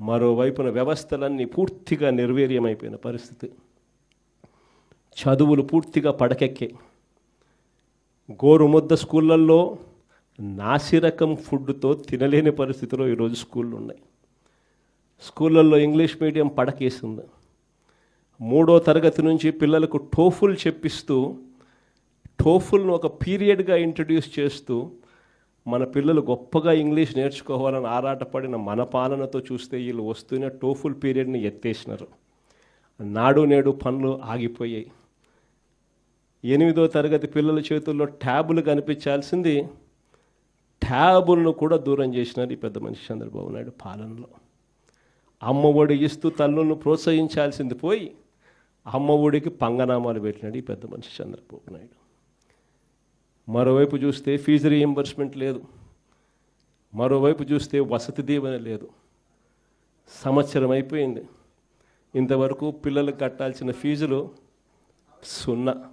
మరోవైపున వ్యవస్థలన్నీ పూర్తిగా నిర్వీర్యమైపోయిన పరిస్థితి. చదువులు పూర్తిగా పడకెక్కే. గోరుముద్ద స్కూళ్ళల్లో నాసిరకం ఫుడ్తో తినలేని పరిస్థితిలో ఈరోజు స్కూళ్ళు ఉన్నాయి స్కూళ్ళల్లో ఇంగ్లీష్ మీడియం పడకేసింది. మూడో తరగతి నుంచి పిల్లలకు టోఫుల్ చెప్పిస్తూ టోఫుల్ను ఒక పీరియడ్గా ఇంట్రడ్యూస్ చేస్తూ మన పిల్లలు గొప్పగా ఇంగ్లీష్ నేర్చుకోవాలని ఆరాటపడిన మన పాలనతో చూస్తే వీళ్ళు వస్తూనే టోఫుల్ పీరియడ్ని ఎత్తేసినారు. నాడు నేడు పనులు ఆగిపోయాయి. ఎనిమిదో తరగతి పిల్లల చేతుల్లో ట్యాబులు కనిపించాల్సింది ట్యాబులను కూడా దూరం చేసినారు ఈ పెద్ద మనిషి చంద్రబాబు నాయుడు పాలనలో. అమ్మ ఒడి ఇస్తూ తల్లులను ప్రోత్సహించాల్సింది పోయి అమ్మ ఒడికి పంగనామాలు పెట్టినాడు ఈ పెద్ద మనిషి చంద్రబాబు నాయుడు. మరోవైపు చూస్తే ఫీజు రీఎంబర్స్మెంట్ లేదు. మరోవైపు చూస్తే వసతి దీవెన లేదు. సంవత్సరం అయిపోయింది. ఇంతవరకు పిల్లలకు కట్టాల్సిన ఫీజులు సున్నా.